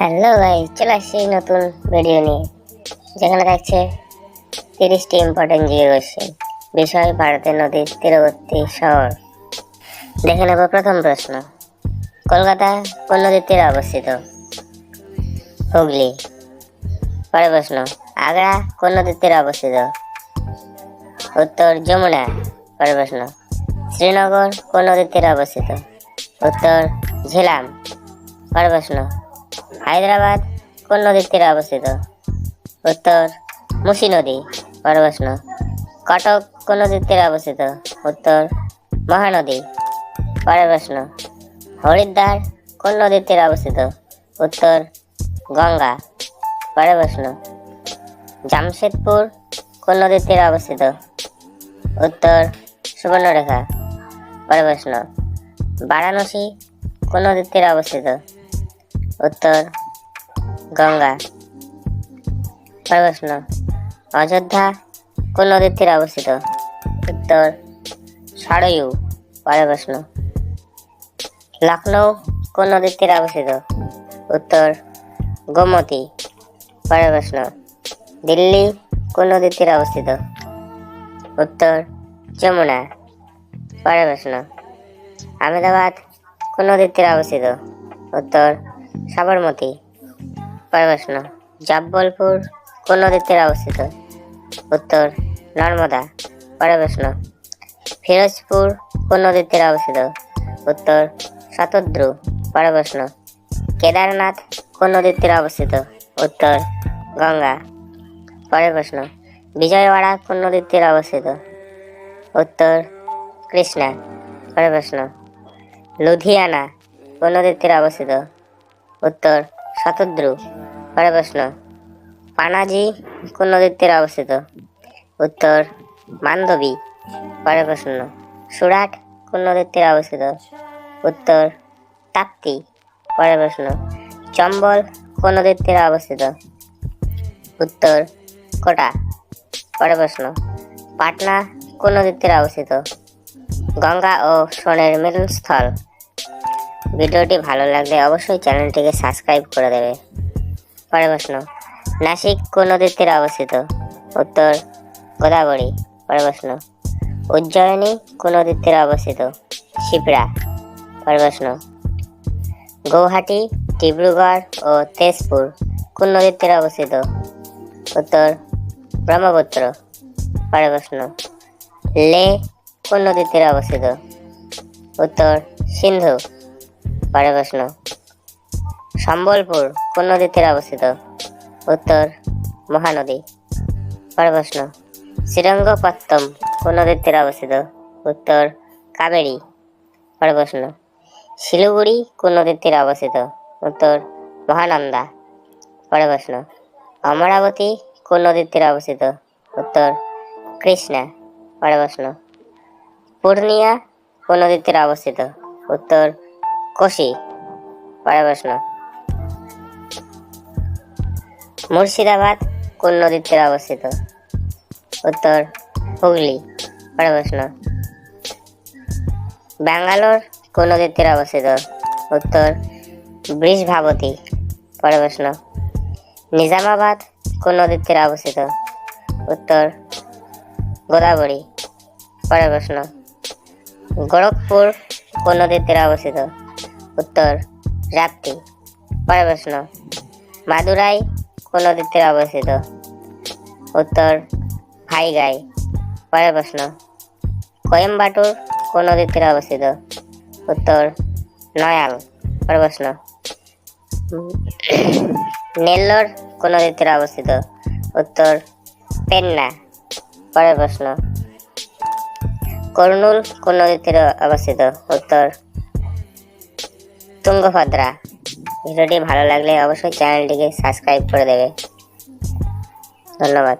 Hello ভাই চলে আসছি নতুন ভিডিও নিয়ে। যেখানে থাকছে তিরিশটি ইম্পর্টেন্ট জিও কোশ্চেন বিষয়, ভারতের নদীর তীরবর্তী শহর। দেখে নেব প্রথম প্রশ্ন। কলকাতা কোন নদীর তীরে অবস্থিত? হুগলি। পরের প্রশ্ন, আগ্রা কোন নদীর তীরে অবস্থিত? উত্তর, যমুনা। পরের প্রশ্ন, শ্রীনগর কোন নদীর তীরে অবস্থিত? উত্তর, ঝিলাম। পরের প্রশ্ন হায়দ্রাবাদ কোন নদীর তীরে অবস্থিত? উত্তর মুসি নদী পরের প্রশ্ন কটক কোন নদীর তীরে অবস্থিত? উত্তর মহানদী পরের প্রশ্ন হরিদ্বার কোন নদীর তীরে অবস্থিত? উত্তর গঙ্গা পরের প্রশ্ন জামশেদপুর কোন নদীর তীরে অবস্থিত? উত্তর সুবর্ণরেখা পরের প্রশ্ন বারাণসী কোন নদীর তীরে অবস্থিত? উত্তর, গঙ্গা। প্রশ্ন অযোধ্যা কোন নদীর তীরে অবস্থিত? উত্তর, সরয়ু। পরের প্রশ্ন লখনৌ কোন নদীর তীরে অবস্থিত? উত্তর, গোমতী। পরের প্রশ্ন দিল্লি কোন নদীর তীরে অবস্থিত? উত্তর, যমুনা। পরের প্রশ্ন আহমেদাবাদ কোন নদীর তীরে অবস্থিত? উত্তর সাবরমতী প্রশ্ন জব্বলপুর কোন নদীর তীরে অবস্থিত? উত্তর, নর্মদা। প্রশ্ন, ফিরোজপুর কোন নদীর তীরে অবস্থিত? উত্তর, শতদ্রু। প্রশ্ন, কেদারনাথ কোন নদীর তীরে অবস্থিত? উত্তর, গঙ্গা। পরের প্রশ্ন, বিজয়ওয়াড়া কোন নদীর তীরে অবস্থিত? উত্তর, কৃষ্ণা। পরের প্রশ্ন, লুধিয়ানা কোন নদীর তীরে অবস্থিত? উত্তর শতদ্রু পরের প্রশ্ন, পানাজি কোন নদীর তীরে অবস্থিত? উত্তর, মান্দবী। পরের প্রশ্ন, সুরাট কোন নদীর তীরে অবস্থিত? উত্তর, তাপ্তি। পরের প্রশ্ন, চম্বল কোন নদীর তীরে অবস্থিত? উত্তর, কোটা। পরের প্রশ্ন, পাটনা কোন নদীর তীরে অবস্থিত? গঙ্গা ও সোনের মিলনস্থল। ভিডিওটি ভালো লাগলে অবশ্যই চ্যানেলটিকে সাবস্ক্রাইব করে দেবে। পরের প্রশ্ন, নাসিক কোন নদীর তীরে অবস্থিত? উত্তর, গোদাবরী। পরের প্রশ্ন, উজ্জয়িনী কোন নদীর তীরে অবস্থিত? শিপ্রা পরের প্রশ্ন, গৌহাটি, ডিব্রুগড় ও তেজপুর কোন নদীর তীরে অবস্থিত? উত্তর, ব্রহ্মপুত্র। পরের প্রশ্ন, লে কোন নদীর তীরে অবস্থিত? উত্তর, সিন্ধু। পরের প্রশ্ন সম্বলপুর কোন নদীর তীরে অবস্থিত। উত্তর মহানদী। পরের প্রশ্ন শ্রীরঙ্গপত্তম কোন নদীর তীরে অবস্থিত। উত্তর কাবেরী। পরের প্রশ্ন শিলিগুড়ি কোন নদীর তীরে অবস্থিত। উত্তর মহানন্দা। পরের প্রশ্ন অমরাবতী কোন নদীর তীরে অবস্থিত। উত্তর কৃষ্ণা। পরের প্রশ্ন পূর্ণিয়া কোন নদীর তীরে অবস্থিত। উত্তর কোশি পরের প্রশ্ন। মুর্শিদাবাদ কোন নদীর তীরে অবস্থিত? উত্তর, হুগলি পরের প্রশ্ন। ব্যাঙ্গালোর কোন নদীর তীরে অবস্থিত? উত্তর, বৃষভাবতী পরের প্রশ্ন। নিজামাবাদ কোন নদীর তীরে অবস্থিত? উত্তর, গোদাবরী পরের প্রশ্ন। গোরখপুর কোন নদীর তীরে অবস্থিত? উত্তর, রাপ্তি। পরের প্রশ্ন, মাদুরাই কোন নদীর তীরে অবস্থিত? উত্তর, ভাইগাই। পরের প্রশ্ন, কোয়েম্বাটুর কোন নদীর তীরে অবস্থিত? উত্তর নয়াল পরের প্রশ্ন, নেল্লোর কোন নদীর তীরে অবস্থিত? উত্তর, পেন্না। পরের প্রশ্ন কর্নুল কোন নদীর তীরে অবস্থিত? উত্তর তুঙ্গভদ্রা। ভিডিওটি ভালো লাগলে অবশ্যই চ্যানেলটিকে সাবস্ক্রাইব করে দেবে। ধন্যবাদ।